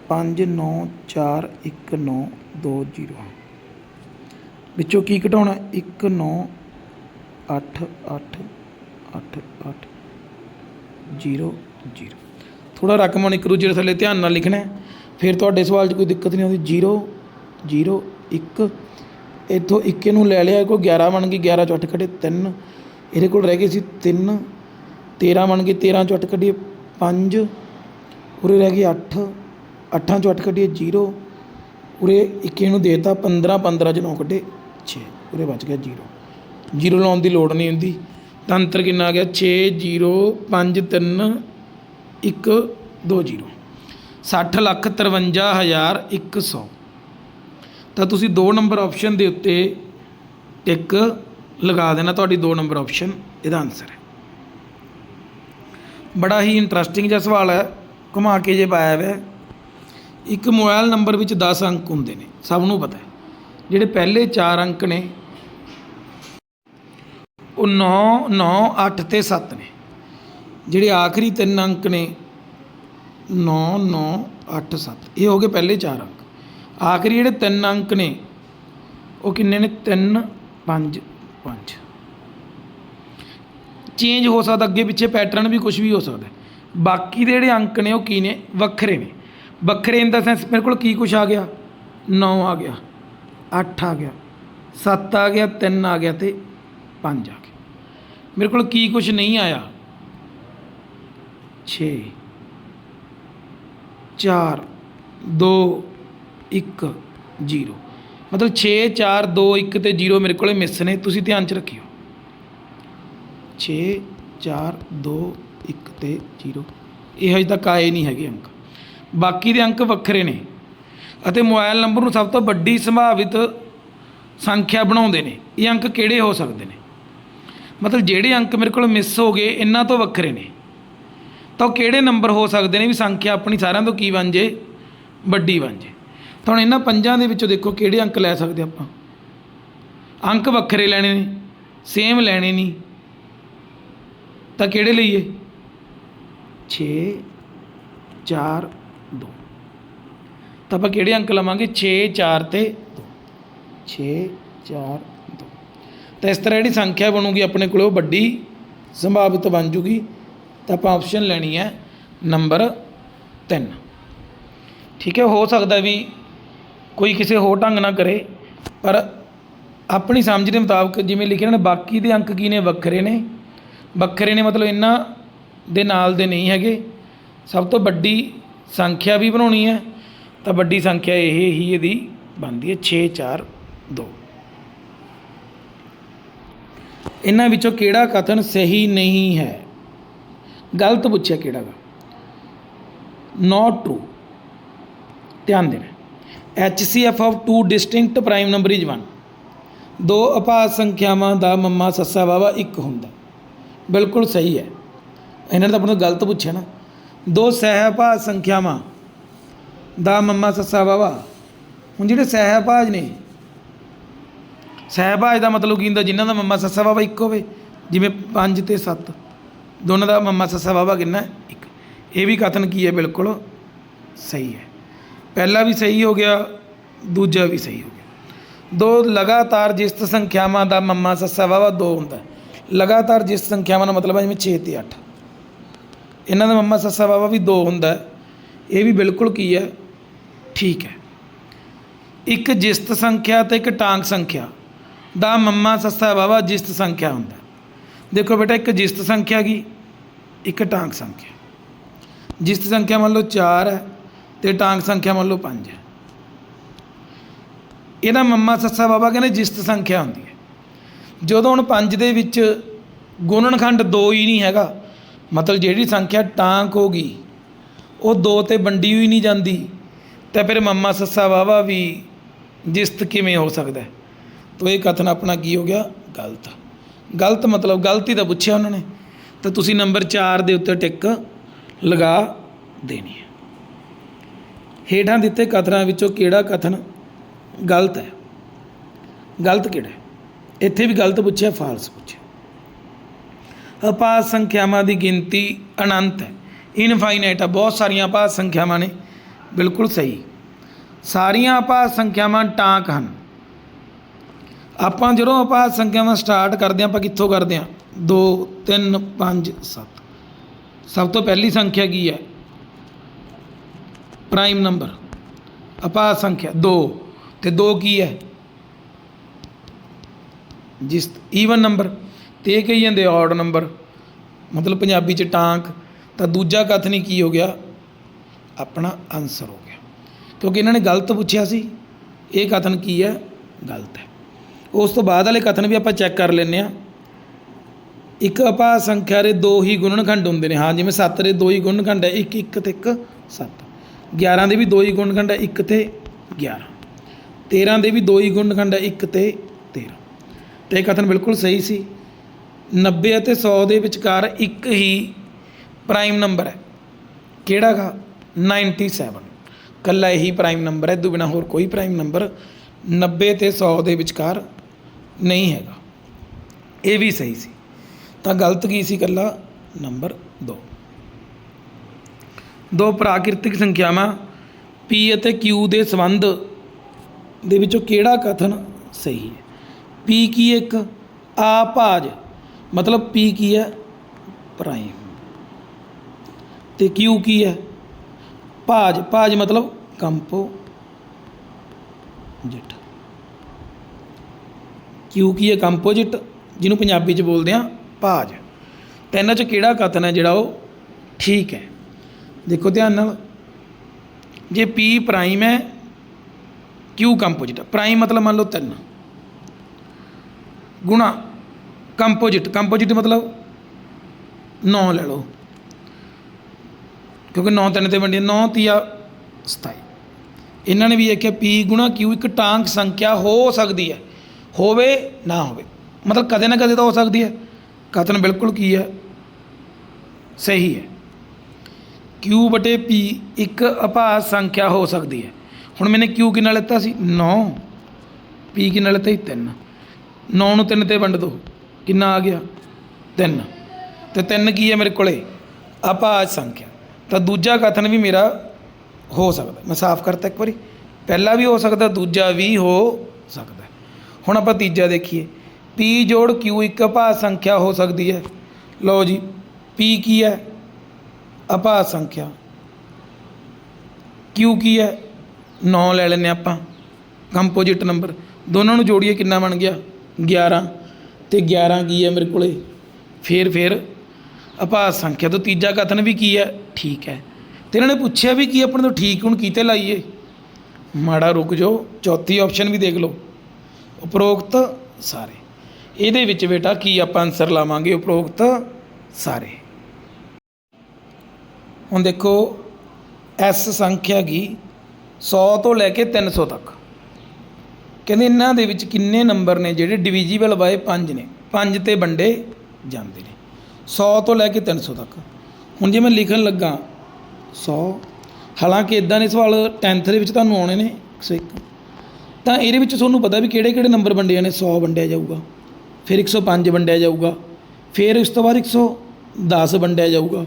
5 9 4 1 9 2 0 ਵਿੱਚੋਂ ਕੀ ਘਟਾਉਣਾ? 1 9 8 8 8 8 0 0 ਥੋੜਾ ਰਕਮ ਹੁਣ ਇੱਕ ਦੂਜੇ ਦੇ ਥੱਲੇ ਧਿਆਨ ਨਾਲ ਲਿਖਣਾ ਹੈ। ਫਿਰ ਤੁਹਾਡੇ ਸਵਾਲ 'ਚ ਕੋਈ ਦਿੱਕਤ ਨਹੀਂ ਆਉਂਦੀ। 0 0 1 ਇੱਥੋਂ 21 ਨੂੰ ਲੈ ਲਿਆ, ਕੋਈ 11 ਬਣ ਗਈ 11 ਚੋਂ 8 ਕੱਢੇ 3 ਇਹਦੇ ਕੋਲ ਰਹਿ ਗਏ ਸੀ 3 13 ਬਣ ਗਏ 13 ਚੋਂ 8 ਕੱਢੀਏ 5 ਉਰੇ ਰਹਿ ਗਏ 8 8 ਚੋਂ 8 ਕੱਢੀਏ 0 ਉਰੇ 21 ਨੂੰ ਦੇਤਾ 15 15 ਚ 9 ਕੱਢੇ। 6 ਉਰੇ ਬਚ ਗਿਆ 0 0 ਲਾਉਣ ਦੀ ਲੋੜ ਨਹੀਂ ਹੁੰਦੀ। ਤਾਂ ਅੰਤਰ ਕਿੰਨਾ ਆ ਗਿਆ? 6 0 5 3 1 2 0 60 ਲੱਖ 53 ਹਜ਼ਾਰ 100 ਤਾਂ ਤੁਸੀਂ 2 ਨੰਬਰ ਆਪਸ਼ਨ ਦੇ ਉੱਤੇ ਟਿਕ ਲਗਾ ਦੇਣਾ। ਤੁਹਾਡੀ 2 ਨੰਬਰ ਆਪਸ਼ਨ, ਇਹਦਾ ਆਨਸਰ ਹੈ। ਬੜਾ ਹੀ ਇੰਟਰਸਟਿੰਗ ਜਿਹਾ ਸਵਾਲ ਹੈ। ਘੁਮਾ ਕੇ ਜੇ ਪਾਇਆ ਹੋਇਆ ਇੱਕ ਮੋਬਾਈਲ ਨੰਬਰ ਵਿੱਚ 10 ਅੰਕ ਹੁੰਦੇ ਨੇ। ਸਭ ਨੂੰ ਪਤਾ ਹੈ। ਜਿਹੜੇ ਪਹਿਲੇ 4 ਅੰਕ ਨੇ, ਉਹ 9 9 8 ਤੇ 7 ਨੇ। ਜਿਹੜੇ ਆਖਰੀ ਤਿੰਨ ਅੰਕ ਨੇ 9 9 8 7 ਇਹ ਹੋ ਗਏ ਪਹਿਲੇ 4 ਅੰਕ। ਆਖਰੀ ਜਿਹੜੇ ਤਿੰਨ ਅੰਕ ਨੇ, ਉਹ ਕਿੰਨੇ ਨੇ? 3 5 5 ਚੇਂਜ ਹੋ ਸਕਦਾ, ਅੱਗੇ ਪਿੱਛੇ ਪੈਟਰਨ ਵੀ ਕੁਝ ਵੀ ਹੋ ਸਕਦਾ। ਬਾਕੀ ਦੇ ਜਿਹੜੇ ਅੰਕ ਨੇ, ਉਹ ਕੀ ਨੇ? ਵੱਖਰੇ ਨੇ। ਵੱਖਰੇ ਇਨ ਦਾ ਸੈਂਸ ਮੇਰੇ ਕੋਲ ਕੀ ਕੁਝ ਆ ਗਿਆ? 9 ਆ ਗਿਆ। 8 ਆ ਗਿਆ 7 ਆ ਗਿਆ 3 ਆ ਗਿਆ ਤੇ 5 ਆ ਗਿਆ ਮੇਰੇ ਕੋਲ ਕੀ ਕੁਝ ਨਹੀਂ ਆਇਆ? 6 4 2 1 0 ਮਤਲਬ 6 4 2 1 ਤੇ 0 ਮੇਰੇ ਕੋਲੇ ਮਿਸ ਨੇ, ਤੁਸੀਂ ਧਿਆਨ ਚ ਰੱਖਿਓ। 6 4 2 1 ਤੇ 0 ਇਹ ਹਜੇ ਤੱਕ ਆਏ ਨਹੀਂ ਹੈਗੇ ਅੰਕ। ਬਾਕੀ ਦੇ ਅੰਕ ਵੱਖਰੇ ਨੇ। ਅਤੇ ਮੋਬਾਈਲ ਨੰਬਰ ਨੂੰ ਸਭ ਤੋਂ ਵੱਡੀ ਸੰਭਾਵਿਤ ਸੰਖਿਆ ਬਣਾਉਂਦੇ ਨੇ। ਇਹ ਅੰਕ ਕਿਹੜੇ ਹੋ ਸਕਦੇ ਨੇ? ਮਤਲਬ ਜਿਹੜੇ ਅੰਕ ਮੇਰੇ ਕੋਲ ਮਿਸ ਹੋ ਗਏ, ਇਹਨਾਂ ਤੋਂ ਵੱਖਰੇ ਨੇ। ਤਾਂ ਉਹ ਕਿਹੜੇ ਨੰਬਰ ਹੋ ਸਕਦੇ ਨੇ ਵੀ ਸੰਖਿਆ ਆਪਣੀ ਸਾਰਿਆਂ ਤੋਂ ਕੀ ਬਣ ਜੇ? ਵੱਡੀ ਬਣ ਜੇ। ਤਾਂ ਹੁਣ ਇਹਨਾਂ ਪੰਜਾਂ ਦੇ ਵਿੱਚੋਂ ਦੇਖੋ ਕਿਹੜੇ ਅੰਕ ਲੈ ਸਕਦੇ ਆਪਾਂ। ਅੰਕ ਵੱਖਰੇ ਲੈਣੇ ਨੇ ਸੇਮ ਲੈਣੇ ਨਹੀਂ ਤਾਂ ਕਿਹੜੇ ਲਈਏ? 6 4 ਤਾਂ ਆਪਾਂ ਕਿਹੜੇ ਅੰਕ ਲਵਾਂਗੇ? 6 4 ਤੇ 2 6 4 2 ਤਾਂ ਇਸ ਤਰ੍ਹਾਂ ਜਿਹੜੀ ਸੰਖਿਆ ਬਣੂਗੀ ਆਪਣੇ ਕੋਲ ਉਹ ਵੱਡੀ ਸੰਭਾਵਿਤ ਬਣ ਜੂਗੀ। ਤਾਂ ਆਪਾਂ ਆਪਸ਼ਨ ਲੈਣੀ ਹੈ ਨੰਬਰ 3 ਠੀਕ ਹੈ ਹੋ ਸਕਦਾ ਵੀ ਕੋਈ ਕਿਸੇ ਹੋਰ ਢੰਗ ਨਾਲ ਕਰੇ ਪਰ ਆਪਣੀ ਸਮਝ ਦੇ ਮੁਤਾਬਕ ਜਿਵੇਂ ਲਿਖਿਆ ਨੇ ਬਾਕੀ ਦੇ ਅੰਕ ਕੀ ਨੇ? ਵੱਖਰੇ ਨੇ। ਵੱਖਰੇ ਨੇ ਮਤਲਬ ਇਹਨਾਂ ਦੇ ਨਾਲ ਦੇ ਨਹੀਂ ਹੈਗੇ। ਸਭ ਤੋਂ ਵੱਡੀ ਸੰਖਿਆ ਵੀ ਬਣਾਉਣੀ ਹੈ। ਤਾਂ ਵੱਡੀ ਸੰਖਿਆ ਇਹ ਹੀ ਇਹਦੀ ਬਣਦੀ ਹੈ 6 4 2 ਇਹਨਾਂ ਵਿੱਚੋਂ ਕਿਹੜਾ ਕਥਨ ਸਹੀ ਨਹੀਂ ਹੈ? ਗਲਤ ਪੁੱਛਿਆ ਕਿਹੜਾ ਗਾ? ਨਾਟ ਟਰੂ ਧਿਆਨ ਦੇਣਾ। HCF of two distinct prime number is 1 ਦੋ ਅਪਾਦ ਸੰਖਿਆਵਾਂ ਦਾ ਮੰਮਾ ਸੱਸਾ ਵਾਵਾ ਇੱਕ ਹੁੰਦਾ। ਬਿਲਕੁਲ ਸਹੀ ਹੈ। ਇਹਨਾਂ ਨੇ ਤਾਂ ਆਪਾਂ ਨੂੰ ਗਲਤ ਪੁੱਛਿਆ ਨਾ। ਦੋ ਸਹਿ ਸਹਿਪਾਦ ਸੰਖਿਆਵਾਂ। ਦਾ ਮੰਮਾ ਸੱਸਾ ਵਾਵਾ ਹੁਣ ਜਿਹੜੇ ਸਹਿਬਾਜ਼ ਨੇ, ਸਹਿਬਾਜ ਦਾ ਮਤਲਬ ਕੀ ਹੁੰਦਾ, ਜਿਨ੍ਹਾਂ ਦਾ ਮੰਮਾ ਸੱਸਾ ਵਾਵਾ ਇੱਕ ਹੋਵੇ, ਜਿਵੇਂ 5 ਤੇ 7 ਦੋਨਾਂ ਦਾ ਮੰਮਾ ਸੱਸਾ ਵਾਵਾ ਕਿੰਨਾ? ਇੱਕ। ਇਹ ਵੀ ਕਥਨ ਕੀ ਹੈ? ਬਿਲਕੁਲ ਸਹੀ ਹੈ। ਪਹਿਲਾ ਵੀ ਸਹੀ ਹੋ ਗਿਆ, ਦੂਜਾ ਵੀ ਸਹੀ ਹੋ ਗਿਆ। ਦੋ, ਲਗਾਤਾਰ ਜਿਸ ਸੰਖਿਆਵਾਂ ਦਾ ਮੰਮਾ ਸੱਸਾ ਵਾਵਾ ਦੋ ਹੁੰਦਾ। ਲਗਾਤਾਰ ਜਿਸ ਸੰਖਿਆਵਾਂ ਦਾ ਮਤਲਬ ਹੈ, ਜਿਵੇਂ 6 ਤੇ 8 ਇਹਨਾਂ ਦਾ ਮੰਮਾ ਸੱਸਾ ਵਾਵਾ ਵੀ ਦੋ ਹੁੰਦਾ। ਇਹ ਵੀ ਬਿਲਕੁਲ ਕੀ ਹੈ? ਠੀਕ ਹੈ। ਇੱਕ ਜਿਸਤ ਸੰਖਿਆ ਤੇ ਇੱਕ ਟਾਂਕ ਸੰਖਿਆ। ਦਾ ਮੰਮਾ ਸੱਸਾ ਬਾਵਾ ਜਿਸਤ ਸੰਖਿਆ ਹੁੰਦਾ। ਦੇਖੋ ਬੇਟਾ, ਇੱਕ ਜਿਸਤ ਸੰਖਿਆ ਗਈ ਇੱਕ ਟਾਂਕ ਸੰਖਿਆ। ਜਿਸਤ ਸੰਖਿਆ ਮੰਨ ਲਓ 4 ਹੈ ਤੇ ਟਾਂਕ ਸੰਖਿਆ ਮੰਨ ਲਓ 5 ਹੈ। ਇਹਦਾ ਮੰਮਾ ਸੱਸਾ ਬਾਬਾ ਕਹਿੰਦੇ ਜਿਸਤ ਸੰਖਿਆ ਹੁੰਦੀ ਹੈ। ਜਦੋਂ ਹੁਣ 5 ਦੇ ਵਿੱਚ ਗੁਣਨਖੰਡ 2 ਹੀ ਨਹੀਂ ਹੈਗਾ, ਮਤਲਬ ਜਿਹੜੀ ਸੰਖਿਆ ਟਾਂਕ ਹੋ ਗਈ, ਉਹ 2 ਤੇ ਵੰਡੀ ਹੋਈ ਨਹੀਂ ਜਾਂਦੀ। ਤੇ ਫਿਰ ਮੰਮਾ ਸੱਸਾ ਬਾਬਾ ਵੀ ਜਿਸਤ ਕਿਵੇਂ ਹੋ ਸਕਦਾ ਹੈ? ਤੋ ਇਹ ਕਥਨ ਆਪਣਾ ਕੀ ਹੋ ਗਿਆ? ਗਲਤ। ਗਲਤ ਮਤਲਬ ਗਲਤੀ ਤਾਂ ਪੁੱਛਿਆ ਉਹਨਾਂ ਨੇ। ਤਾਂ ਤੁਸੀਂ ਨੰਬਰ 4 ਦੇ ਉੱਤੇ ਟਿਕ ਲਗਾ ਦੇਣੀ ਹੈ। ਹੇਠਾਂ ਦਿੱਤੇ ਕਥਨਾਂ ਵਿੱਚੋਂ ਕਿਹੜਾ ਕਥਨ ਗਲਤ ਹੈ? ਗਲਤ ਕਿਹੜਾ ਇੱਥੇ ਵੀ ਗਲਤ ਪੁੱਛਿਆ, ਫਾਲਸ ਪੁੱਛਿਆ। ਅਪਾਦ ਸੰਖਿਆਵਾਂ ਦੀ ਗਿਣਤੀ ਅਨੰਤ ਹੈ। ਇਨਫਾਈਨਾਈਟ ਆ, ਬਹੁਤ ਸਾਰੀਆਂ ਅਪਾਦ ਸੰਖਿਆਵਾਂ ਨੇ। ਬਿਲਕੁਲ ਸਹੀ। ਸਾਰੀਆਂ ਅਪਾਦ ਸੰਖਿਆਵਾਂ ਟਾਂਕ ਹਨ। ਆਪਾਂ ਜਦੋਂ ਅਪਾਦ ਸੰਖਿਆਵਾਂ ਸਟਾਰਟ ਕਰਦੇ ਹਾਂ, ਆਪਾਂ ਕਿੱਥੋਂ ਕਰਦੇ ਹਾਂ? 2 3 5 7 ਸਭ ਤੋਂ ਪਹਿਲੀ ਸੰਖਿਆ ਕੀ ਹੈ? ਪ੍ਰਾਈਮ ਨੰਬਰ ਅਪਾਦ ਸੰਖਿਆ 2 ਤੇ 2 ਕੀ ਹੈ? ਜਿਸ ਈਵਨ ਨੰਬਰ ਤੇ ਕਹੀ ਜਾਂਦੇ ਆਡ ਨੰਬਰ ਮਤਲਬ ਪੰਜਾਬੀ ਚ ਟਾਂਕ। ਤਾਂ ਦੂਜਾ ਕਥਨੀ ਕੀ ਹੋ ਗਿਆ? ਆਪਣਾ ਆਨਸਰ ਹੋ ਗਿਆ। ਕਿਉਂਕਿ ਇਹਨਾਂ ਨੇ ਗਲਤ ਪੁੱਛਿਆ ਸੀ, ਇਹ ਕਥਨ ਕੀ ਹੈ? ਗਲਤ ਹੈ। ਉਸ ਤੋਂ ਬਾਅਦ ਵਾਲੇ ਕਥਨ ਵੀ ਆਪਾਂ ਚੈੱਕ ਕਰ ਲੈਂਦੇ ਆ ਇੱਕ ਆਪਾਂ ਸੰਖਿਆ ਦੇ ਦੋ ਹੀ ਗੁਣਨਖੰਡ ਹੁੰਦੇ ਨੇ। ਹਾਂ, ਜਿਵੇਂ 7 ਦੇ ਦੋ ਹੀ ਗੁਣਨਖੰਡ ਹੈ 1 1 ਤੇ 1 7 11 ਦੇ ਵੀ ਦੋ ਹੀ ਗੁਣਨਖੰਡ ਹੈ 1 ਤੇ 11 13 ਦੇ ਵੀ ਦੋ ਹੀ ਗੁਣਨਖੰਡ ਹੈ 1 ਤੇ 13 ਤੇ ਇਹ ਕਥਨ ਬਿਲਕੁਲ ਸਹੀ ਸੀ। 90 ਅਤੇ 100 ਦੇ ਵਿਚਕਾਰ ਇੱਕ ਹੀ ਪ੍ਰਾਈਮ ਨੰਬਰ ਹੈ। ਕਿਹੜਾ ਗਾ? 97 ਕੱਲਾ ਇਹੀ ਪ੍ਰਾਈਮ ਨੰਬਰ ਹੈ ਤੋਂ ਬਿਨਾ ਹੋਰ ਕੋਈ ਪ੍ਰਾਈਮ ਨੰਬਰ 90 ਤੇ 100 ਦੇ ਵਿਚਕਾਰ ਨਹੀਂ ਹੈਗਾ। ਇਹ ਵੀ ਸਹੀ ਸੀ। ਤਾਂ ਗਲਤ ਕੀ ਸੀ ਕੱਲਾ? ਨੰਬਰ 2 ਦੋ ਪ੍ਰਾਕਿਰਤਿਕ ਸੰਖਿਆਵਾਂ, p ਅਤੇ q ਦੇ ਸੰਬੰਧ ਦੇ ਵਿੱਚੋਂ ਕਿਹੜਾ ਕਥਨ ਸਹੀ ਹੈ? P ਕੀ ਹੈ ਇੱਕ? ਆਪਾਜ ਮਤਲਬ p ਕੀ ਹੈ? ਪ੍ਰਾਈਮ ਤੇ q ਕੀ ਹੈ? ਭਾਜ ਭਾਜ ਮਤਲਬ ਕੰਪੋ ਜਿਟ ਕਿਊ ਕੀ ਹੈ ਕੰਪੋਜਿਟ ਜਿਹਨੂੰ ਪੰਜਾਬੀ ਚ ਬੋਲਦੇ ਆ ਭਾਜ। ਤਾਂ ਇਹਨਾਂ ਚ ਕਿਹੜਾ ਕਥਨ ਹੈ ਜਿਹੜਾ ਉਹ ਠੀਕ ਹੈ? ਦੇਖੋ ਧਿਆਨ ਨਾਲ। ਜੇ P ਪ੍ਰਾਈਮ ਹੈ Q ਕੰਪੋਜਿਟ ਪ੍ਰਾਈਮ ਮਤਲਬ ਮੰਨ ਲਓ 3 ਗੁਣਾ ਕੰਪੋਜਿਟ ਕੰਪੋਜਿਟ ਮਤਲਬ 9 ਲੈ ਲਓ। ਕਿਉਂਕਿ 9 ਤਿੰਨ ਤੇ ਵੰਡੀ 9 ਤੀਆ 27 ਇਹਨਾਂ ਨੇ ਵੀ ਇਹ ਕਿ P ਗੁਣਾ Q ਇੱਕ ਟਾਂਕ ਸੰਖਿਆ ਹੋ ਸਕਦੀ ਹੈ, ਹੋਵੇ ਨਾ ਹੋਵੇ। ਮਤਲਬ ਕਦੇ ਨਾ ਕਦੇ ਤਾਂ ਹੋ ਸਕਦੀ ਹੈ। ਕਥਨ ਬਿਲਕੁਲ ਕੀ ਹੈ? ਸਹੀ ਹੈ। Q ਬਟੇ P ਇੱਕ ਅਭਾਜ ਸੰਖਿਆ ਹੋ ਸਕਦੀ ਹੈ। ਹੁਣ ਮੈਨੇ Q ਕਿੰਨਾ ਲਿੱਤਾ ਸੀ? 9 P ਕਿੰਨਾ ਲਿੱਤਾ ਸੀ? 3 9 ਨੂੰ 3 ਤੇ ਵੰਡ ਦੋ। ਕਿੰਨਾ ਆ ਗਿਆ? 3 ਤੇ 3 ਕੀ ਹੈ ਮੇਰੇ ਕੋਲੇ? ਅਭਾਜ ਸੰਖਿਆ। ਤਾਂ ਦੂਜਾ ਕਥਨ ਵੀ ਮੇਰਾ ਹੋ ਸਕਦਾ। ਮੈਂ ਸਾਫ਼ ਕਰਤਾ ਇੱਕ ਵਾਰੀ। ਪਹਿਲਾ ਵੀ ਹੋ ਸਕਦਾ, ਦੂਜਾ ਵੀ ਹੋ ਸਕਦਾ। ਹੁਣ ਆਪਾਂ ਤੀਜਾ ਦੇਖੀਏ। P ਜੋੜ Q ਇੱਕ ਅਭਾਜ ਸੰਖਿਆ ਹੋ ਸਕਦੀ ਹੈ। ਲਓ ਜੀ P ਕੀ ਹੈ? ਅਭਾਜ ਸੰਖਿਆ। Q ਕੀ ਹੈ? 9 ਲੈ ਲੈਨੇ ਆਪਾਂ। Composite number. ਦੋਨਾਂ ਨੂੰ ਜੋੜੀਏ ਕਿੰਨਾ ਬਣ ਗਿਆ? 11 ਤੇ 11 ਕੀ ਹੈ ਮੇਰੇ ਕੋਲੇ? ਫੇਰ ਫੇਰ ਅਭਾਜ ਸੰਖਿਆ ਤੋਂ ਤੀਜਾ ਕਥਨ ਵੀ ਕੀ ਹੈ? ਠੀਕ ਹੈ। ਤੇ ਇਹਨਾਂ ਨੇ ਪੁੱਛਿਆ ਵੀ ਕੀ ਆਪਣੇ ਤੋਂ ਠੀਕ, ਹੁਣ ਕੀਤੇ ਲਾਈਏ? ਮਾੜਾ ਰੁਕ ਜਾਓ, ਚੌਥੀ ਆਪਸ਼ਨ ਵੀ ਦੇਖ ਲਓ। ਉਪਰੋਕਤ ਸਾਰੇ। ਇਹਦੇ ਵਿੱਚ ਬੇਟਾ ਕੀ ਆਪਾਂ ਆਨਸਰ ਲਾਵਾਂਗੇ? ਉਪਰੋਕਤ ਸਾਰੇ। ਹੁਣ ਦੇਖੋ ਐਸ ਸੰਖਿਆ ਗਈ 100 ਤੋਂ ਲੈ ਕੇ 300 ਤੱਕ। ਕਹਿੰਦੇ ਇਹਨਾਂ ਦੇ ਵਿੱਚ ਕਿੰਨੇ ਨੰਬਰ ਨੇ ਜਿਹੜੇ ਡਿਵੀਜ਼ੀਬਲ ਬਾਏ 5 ਨੇ? 5 ਤੇ ਵੰਡੇ ਜਾਂਦੇ ਨੇ। 100 ਤੋਂ ਲੈ ਕੇ 300 ਤੱਕ। ਹੁਣ ਜੇ ਮੈਂ ਲਿਖਣ ਲੱਗਾ 100 ਹਾਲਾਂਕਿ ਇਦਾਂ ਦੇ ਸਵਾਲ 10th ਦੇ ਵਿੱਚ ਤੁਹਾਨੂੰ ਆਉਣੇ ਨੇ 101 ਤਾਂ ਇਹਦੇ ਵਿੱਚ ਤੁਹਾਨੂੰ ਪਤਾ ਵੀ ਕਿਹੜੇ ਕਿਹੜੇ ਨੰਬਰ ਵੰਡੇ ਨੇ 100 ਵੰਡਿਆ ਜਾਊਗਾ, ਫਿਰ 105 ਵੰਡਿਆ ਜਾਊਗਾ, ਫਿਰ ਉਸ ਤੋਂ ਬਾਅਦ 110 ਵੰਡਿਆ ਜਾਊਗਾ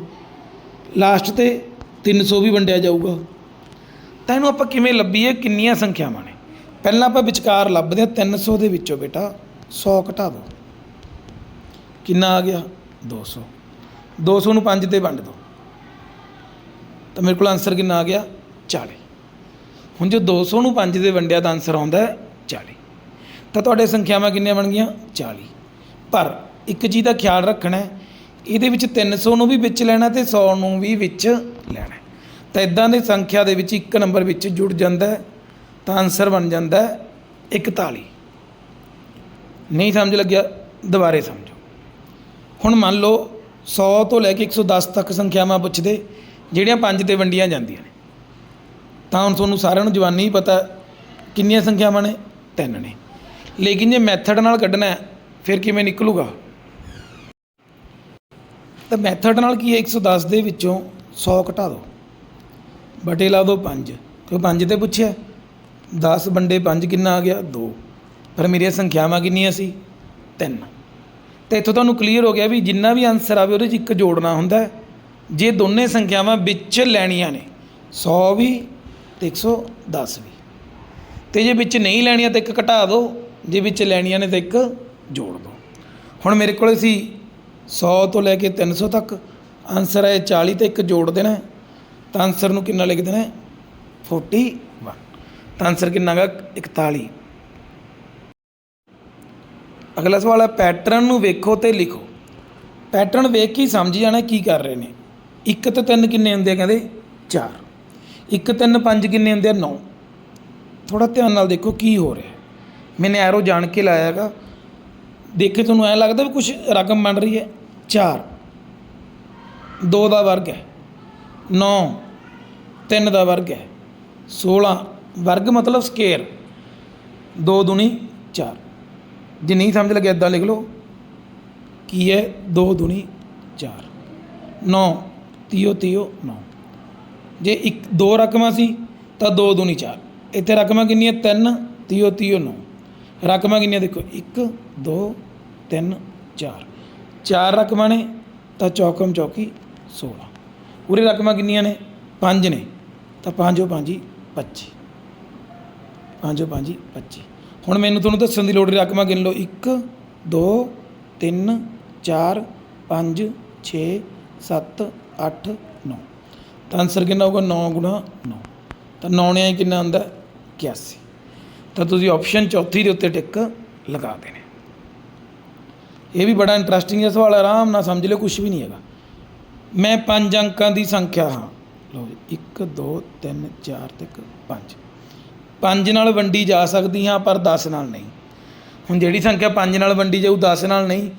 ਲਾਸਟ ਤੇ 300 ਵੀ ਵੰਡਿਆ ਜਾਊਗਾ। ਤਾਂ ਇਹਨੂੰ ਆਪਾਂ ਕਿਵੇਂ ਲੱਭੀਏ, ਕਿੰਨੀਆਂ ਸੰਖਿਆਵਾਂ ਨੇ? ਪਹਿਲਾਂ ਆਪਾਂ ਵਿਚਕਾਰ ਲੱਭਦੇ ਹਾਂ 300 ਦੇ ਵਿੱਚੋਂ ਬੇਟਾ 100 ਘਟਾ ਦਿਓ ਕਿੰਨਾ ਆ ਗਿਆ? 200 200 ਨੂੰ 5 ਤੇ ਵੰਡ ਦਿਓ ਤਾਂ ਮੇਰੇ ਕੋਲ ਆਨਸਰ ਕਿੰਨਾ ਆ ਗਿਆ? 40 ਹੁਣ ਜੇ 200 ਨੂੰ 5 'ਤੇ ਵੰਡਿਆ ਤਾਂ ਆਨਸਰ ਆਉਂਦਾ ਹੈ 40 ਤਾਂ ਤੁਹਾਡੇ ਸੰਖਿਆਵਾਂ ਕਿੰਨੀਆਂ ਬਣ ਗਈਆਂ? 40 ਪਰ ਇੱਕ ਚੀਜ਼ ਦਾ ਖਿਆਲ ਰੱਖਣਾ ਹੈ, ਇਹਦੇ ਵਿੱਚ 300 ਨੂੰ ਵੀ ਵਿੱਚ ਲੈਣਾ ਤੇ 100 ਨੂੰ ਵੀ ਵਿੱਚ ਲੈਣਾ ਤਾਂ ਇਦਾਂ ਦੀ ਸੰਖਿਆ ਦੇ ਵਿੱਚ ਇੱਕ ਨੰਬਰ ਵਿੱਚ ਜੁੜ ਜਾਂਦਾ ਤਾਂ ਆਨਸਰ ਬਣ ਜਾਂਦਾ ਹੈ 41 ਨਹੀਂ ਸਮਝ ਲੱਗਿਆ? ਦੁਬਾਰੇ ਸਮਝੋ। ਹੁਣ ਮੰਨ ਲਓ 100 ਤੋਂ ਲੈ ਕੇ 110 ਤੱਕ ਸੰਖਿਆਵਾਂ ਪੁੱਛਦੇ, ਜਿਹੜੀਆਂ ਪੰਜ ਤੇ ਵੰਡੀਆਂ ਜਾਂਦੀਆਂ ਨੇ। ਤਾਂ ਹੁਣ ਤੁਹਾਨੂੰ ਸਾਰਿਆਂ ਨੂੰ ਜਵਾਨੀ ਹੀ ਪਤਾ ਕਿੰਨੀਆਂ ਸੰਖਿਆਵਾਂ ਨੇ? ਤਿੰਨ ਨੇ। ਲੇਕਿਨ ਜੇ ਮੈਥਡ ਨਾਲ ਕੱਢਣਾ ਫਿਰ ਕਿਵੇਂ ਨਿਕਲੂਗਾ? ਤਾਂ ਮੈਥਡ ਨਾਲ ਕੀ ਹੈ? 110 ਦੇ ਵਿੱਚੋਂ 100 ਘਟਾ ਦਿਓ ਬਟੇ ਲਾ ਦਿਓ 5 ਕਿਉਂ 5 ਤੇ ਪੁੱਛਿਆ? 10 ਵੰਡੇ 5 ਕਿੰਨਾ ਆ ਗਿਆ? 2 ਪਰ ਮੇਰੀਆਂ ਸੰਖਿਆਵਾਂ ਕਿੰਨੀਆਂ ਸੀ? 3 ਤੇ ਇੱਥੋਂ ਤੁਹਾਨੂੰ ਕਲੀਅਰ ਹੋ ਗਿਆ ਵੀ ਜਿੰਨਾ ਵੀ ਆਨਸਰ ਆਵੇ ਉਹਦੇ 'ਚ ਇੱਕ ਜੋੜਨਾ ਹੁੰਦਾ ਜੇ ਦੋਨੇ ਸੰਖਿਆਵਾਂ ਵਿੱਚ ਲੈਣੀਆਂ ਨੇ 100 ਵੀ ਤੇ 110 ਵੀ। ਤੇ ਜੇ ਵਿੱਚ ਨਹੀਂ ਲੈਣੀਆਂ ਤਾਂ ਇੱਕ ਘਟਾ ਦਿਓ, ਜੇ ਵਿੱਚ ਲੈਣੀਆਂ ਨੇ ਤਾਂ ਇੱਕ ਜੋੜ ਦਿਓ। ਹੁਣ ਮੇਰੇ ਕੋਲ ਸੀ 100 ਤੋਂ ਲੈ ਕੇ 300 ਤੱਕ ਆਨਸਰ ਹੈ 40 ਤੇ ਇੱਕ ਜੋੜ ਦੇਣਾ ਤਾਂ ਆਨਸਰ ਨੂੰ ਕਿੰਨਾ ਲਿਖ ਦੇਣਾ ਹੈ? 41 ਤਾਂ ਆਨਸਰ ਕਿੰਨਾ ਹੈਗਾ 41 ਅਗਲਾ ਸਵਾਲ ਹੈ ਪੈਟਰਨ ਨੂੰ ਵੇਖੋ ਤੇ ਲਿਖੋ। ਪੈਟਰਨ ਵੇਖ ਕੇ ਸਮਝ ਜਾਣਾ ਕੀ ਕਰ ਰਹੇ ਨੇ। 1 ਤੇ 3 ਕਿੰਨੇ ਹੁੰਦੇ ਆ ਕਹਿੰਦੇ? 4 1 3 5 ਕਿੰਨੇ ਹੁੰਦੇ ਆ? 9 ਥੋੜਾ ਧਿਆਨ ਨਾਲ ਦੇਖੋ ਕੀ ਹੋ ਰਿਹਾ। ਮੈਨੇ ਐਰੋ ਜਾਣ ਕੇ ਲਾਇਆ ਹੈਗਾ ਦੇਖੇ ਤੁਹਾਨੂੰ ਐ ਲੱਗਦਾ ਵੀ ਕੁਝ ਰਕਮ ਬਣ ਰਹੀ ਹੈ? 4 2 ਦਾ ਵਰਗ ਹੈ। 9 3 ਦਾ ਵਰਗ ਹੈ। 16 ਵਰਗ ਮਤਲਬ ਸਕੁਅਰ 2 ਦੁਨੀ 4 ਜੇ ਨਹੀਂ ਸਮਝ ਲੱਗਿਆ ਇਦਾਂ ਲਿਖ ਲਓ। ਕੀ ਹੈ? 2 ਦੁਨੀ 4 9 ਤੀਓ ਤੀਓ 9 ਜੇ ਇੱਕ, ਦੋ ਰਕਮਾਂ ਸੀ, ਤਾਂ 2 ਦੁਨੀ 4 ਇੱਥੇ ਰਕਮਾਂ ਕਿੰਨੀਆਂ? 3 ਤੀਓ ਤੀਓ 9 ਰਕਮਾਂ ਕਿੰਨੀਆਂ? ਦੇਖੋ 1 2 3 4 ਚਾਰ ਰਕਮਾਂ ਨੇ, ਤਾਂ ਚੌਕਮ ਚੌਕੀ 16 ਉਰੇ ਰਕਮਾਂ ਕਿੰਨੀਆਂ ਨੇ? 5 ਨੇ। ਤਾਂ ਪੰਜੋ, ਪੰਜੀ 25 ਪੰਜੋ, ਪੰਜੀ 25 ਹੁਣ ਮੈਨੂੰ ਤੁਹਾਨੂੰ ਦੱਸਣ ਦੀ ਲੋੜ ਨਹੀਂ, ਰਕਮਾਂ ਗਿਣ ਲਓ। 1 2 3 4 5 6 7 8 9 ਤਾਂ ਆਨਸਰ ਕਿੰਨਾ ਹੋਊਗਾ? 9 ਗੁਣਾ 9 ਤਾਂ 9 ਨੇ ਕਿੰਨਾ ਆਉਂਦਾ? 81 ਤਾਂ ਤੁਸੀਂ ਆਪਸ਼ਨ ਚੌਥੀ ਦੇ ਉੱਤੇ ਟਿਕ ਲਗਾ ਦੇਣੇ। ਇਹ ਵੀ ਬੜਾ ਇੰਟਰਸਟਿੰਗ ਹੈ ਸਵਾਲ ਆਰਾਮ ਨਾਲ ਸਮਝ ਲਿਓ ਕੁਝ ਵੀ ਨਹੀਂ ਹੈਗਾ। ਮੈਂ ਪੰਜ ਅੰਕਾਂ ਦੀ ਸੰਖਿਆ ਹਾਂ। ਲਓ ਜੀ 1 2 3 4 ਤੇ 5 5 ਨਾਲ ਵੰਡੀ ਜਾ ਸਕਦੀ ਹਾਂ, ਪਰ 10 ਨਾਲ ਨਹੀਂ। ਹੁਣ ਜਿਹੜੀ ਸੰਖਿਆ 5 ਨਾਲ ਵੰਡੀ ਜਾਊ 10 ਨਾਲ ਨਹੀਂ,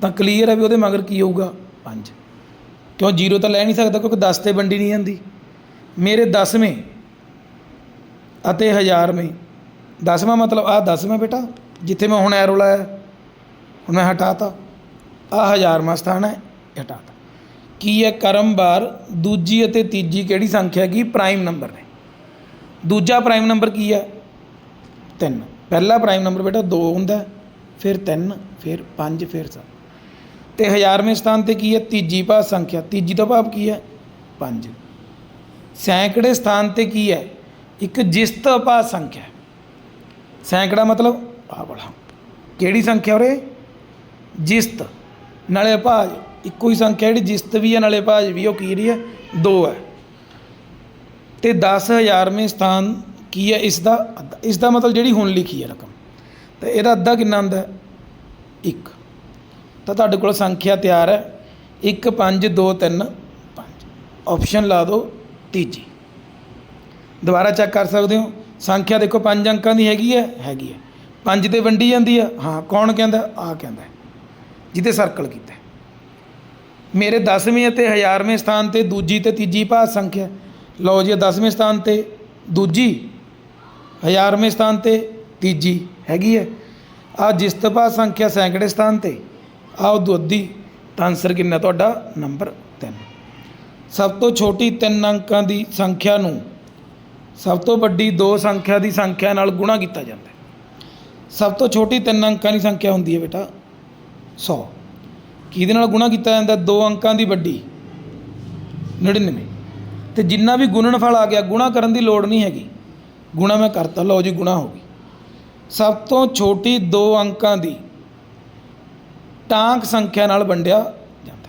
ਤਾਂ ਕਲੀਅਰ ਹੈ ਵੀ ਉਹਦੇ ਮਗਰ ਕੀ ਹੋਊਗਾ? 5 ਕਿਉਂ ਜੀਰੋ ਤਾਂ ਲੈ ਨਹੀਂ ਸਕਦਾ, ਕਿਉਂਕਿ 10 ਤੇ ਵੰਡੀ ਨਹੀਂ ਜਾਂਦੀ ਮੇਰੇ 10ਵੇਂ ਅਤੇ ਹਜ਼ਾਰਵੇਂ। 10ਵਾਂ ਮਤਲਬ ਆ 10ਵਾਂ ਬੇਟਾ, ਜਿੱਥੇ ਮੈਂ ਹੁਣ ਐਰੋ ਲਾਇਆ, ਹੁਣ ਮੈਂ ਹਟਾਤਾ। ਆ ਹਜ਼ਾਰਵਾਂ ਸਥਾਨ ਹੈ, ਇਹ ਹਟਾਤਾ। ਕੀ ਹੈ ਕਰਮ ਬਾਰ, ਦੂਜੀ ਅਤੇ ਤੀਜੀ ਕਿਹੜੀ ਸੰਖਿਆ ਕੀ ਪ੍ਰਾਈਮ ਨੰਬਰ ਨੇ। ਦੂਜਾ ਪ੍ਰਾਈਮ ਨੰਬਰ ਕੀ ਹੈ 3 ਪਹਿਲਾ ਪ੍ਰਾਈਮ ਨੰਬਰ ਬੇਟਾ 2 ਹੁੰਦਾ, ਫਿਰ 3 ਫਿਰ 5 ਫਿਰ 7 ਤੇ ਹਜ਼ਾਰਵੇਂ ਸਥਾਨ ਤੇ ਕੀ ਹੈ ਤੀਜੀ ਭਾਵ ਸੰਖਿਆ। ਤੀਜੀ ਦਾ ਭਾਵ ਕੀ ਹੈ 5 ਸੈਂਕੜੇ ਸਥਾਨ ਤੇ ਕੀ ਹੈ ਇੱਕ ਜਿਸਤ ਭਾਵ ਸੰਖਿਆ। ਸੈਂਕੜਾ ਮਤਲਬ ਆ ਵਾਲਾ ਕਿਹੜੀ ਸੰਖਿਆ ਉਰੇ? ਜਿਸਤ। ਨਾਲੇ ਭਾਜ, ਇੱਕੋ ਹੀ ਸੰਖਿਆ ਜਿਹੜੀ ਜਿਸਤ ਵੀ ਹੈ ਨਾਲੇ ਭਾਜ ਵੀ, ਉਹ ਕੀ ਰਹੀ ਹੈ ਦੋ ਹੈ ਤੇ 10000ਵੇਂ ਸਥਾਨ ਕੀ ਹੈ? ਇਸ ਦਾ ਅੱਧਾ ਇਸ ਦਾ ਮਤਲਬ ਜਿਹੜੀ ਹੁਣ ਲਿਖੀ ਹੈ ਰਕਮ, ਤੇ ਇਹਦਾ ਅੱਧਾ ਕਿੰਨਾ ਹੁੰਦਾ? ਹੈ 1 ਤਾਂ ਤੁਹਾਡੇ ਕੋਲ ਸੰਖਿਆ ਤਿਆਰ ਹੈ। 1 5 2 3 5 ਆਪਸ਼ਨ ਲਾ ਦਿਓ, ਤੀਜੀ। ਦੁਬਾਰਾ ਚੈੱਕ ਕਰ ਸਕਦੇ ਹੋ। ਸੰਖਿਆ ਦੇਖੋ, ਪੰਜ ਅੰਕਾਂ ਦੀ ਹੈਗੀ ਹੈ ਹੈਗੀ ਹੈ। ਪੰਜ ਤੇ ਵੰਡੀ ਜਾਂਦੀ ਆ ਹਾਂ, ਕੌਣ ਕਹਿੰਦਾ? ਆ ਕਹਿੰਦਾ ਜਿਹਦੇ ਸਰਕਲ ਕੀਤਾ ਮੇਰੇ 10ਵੇਂ ਅਤੇ 1000ਵੇਂ ਸਥਾਨ ਤੇ ਦੂਜੀ ਤੇ ਤੀਜੀ ਭਾਜ ਸੰਖਿਆ। ਲਓ ਜੀ 10ਵੇਂ ਸਥਾਨ ਤੇ, ਦੂਜੀ 1000ਵੇਂ ਸਥਾਨ ਤੇ, ਤੀਜੀ ਹੈਗੀ ਹੈ। ਆ ਜਿਸਤਪਾ ਸੰਖਿਆ ਸੈਂਕੜੇ ਸਥਾਨ ਤੇ, ਆ ਉਹ ਦੁੱਧੀ ਤਾਂ ਆਨਸਰ ਕਿੰਨਾ ਤੁਹਾਡਾ? ਨੰਬਰ 3 ਸਭ ਤੋਂ ਛੋਟੀ ਤਿੰਨ ਅੰਕਾਂ ਦੀ ਸੰਖਿਆ ਨੂੰ, ਸਭ ਤੋਂ ਵੱਡੀ ਦੋ ਸੰਖਿਆ ਦੀ ਸੰਖਿਆ ਨਾਲ ਗੁਣਾ ਕੀਤਾ ਜਾਂਦਾ ਹੈ। ਸਭ ਤੋਂ ਛੋਟੀ ਤਿੰਨ ਅੰਕਾਂ ਦੀ ਸੰਖਿਆ ਹੁੰਦੀ ਹੈ ਬੇਟਾ 100 ਕਿਹਦੇ ਨਾਲ ਗੁਣਾ ਕੀਤਾ ਜਾਂਦਾ? ਦੋ ਅੰਕਾਂ ਦੀ ਵੱਡੀ 99 ਤੇ ਜਿੰਨਾ ਵੀ ਗੁਣਨਫਲ ਆ ਗਿਆ, ਗੁਣਾ ਕਰਨ ਦੀ ਲੋੜ ਨਹੀਂ ਹੈਗੀ। ਗੁਣਾ ਮੈਂ ਕਰਤਾ, ਲਓ ਜੀ ਗੁਣਾ ਹੋ ਗਈ। ਸਭ ਤੋਂ ਛੋਟੀ ਦੋ ਅੰਕਾਂ ਦੀ ਟਾਂਕ ਸੰਖਿਆ ਨਾਲ ਵੰਡਿਆ ਜਾਂਦਾ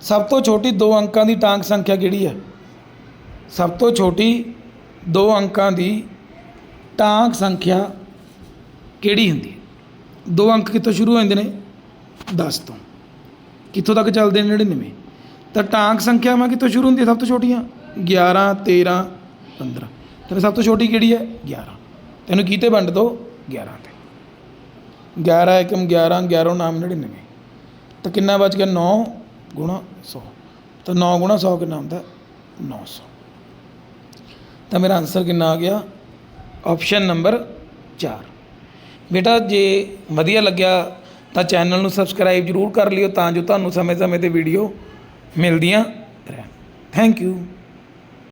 ਸਭ ਤੋਂ ਛੋਟੀ ਦੋ ਅੰਕਾਂ ਦੀ ਟਾਂਕ ਸੰਖਿਆ ਕਿਹੜੀ ਹੈ? ਸਭ ਤੋਂ ਛੋਟੀ ਦੋ ਅੰਕਾਂ ਦੀ ਟਾਂਕ ਸੰਖਿਆ ਕਿਹੜੀ ਹੁੰਦੀ ਹੈ? ਦੋ ਅੰਕ ਕਿੱਥੋਂ ਸ਼ੁਰੂ ਹੋ ਜਾਂਦੇ ਨੇ? 10 ਤੋਂ। ਕਿੱਥੋਂ ਤੱਕ ਚੱਲਦੇ ਨੇ 99 ਤਾਂ ਟਾਂਕ ਸੰਖਿਆਵਾਂ ਕਿੱਥੋਂ ਸ਼ੁਰੂ ਹੁੰਦੀਆਂ ਸਭ ਤੋਂ ਛੋਟੀਆਂ? 11 13 15 ਤੇ ਸਭ ਤੋਂ ਛੋਟੀ ਕਿਹੜੀ ਹੈ? 11 ਤੈਨੂੰ ਕੀਤੇ ਵੰਡ ਦੋ? 11 ਤੇ। 11 ਏਕਮ 11 11 ਨਾਮ 99 ਤਾਂ ਕਿੰਨਾ ਬਚ ਗਿਆ? 9 ਗੁਣਾ 100 ਤਾਂ 9 ਗੁਣਾ 100 ਕਿੰਨਾ ਹੁੰਦਾ? 900 ਤਾਂ ਮੇਰਾ ਆਨਸਰ ਕਿੰਨਾ ਆ ਗਿਆ? ਆਪਸ਼ਨ ਨੰਬਰ 4 ਬੇਟਾ, ਜੇ ਵਧੀਆ ਲੱਗਿਆ ਤਾਂ ਚੈਨਲ ਨੂੰ ਸਬਸਕ੍ਰਾਈਬ ਜ਼ਰੂਰ ਕਰ ਲਿਓ ਤਾਂ ਜੋ ਤੁਹਾਨੂੰ ਸਮੇਂ-ਸਮੇਂ ਤੇ ਵੀਡੀਓ ਮਿਲਦੀਆਂ ਥੈਂਕ ਯੂ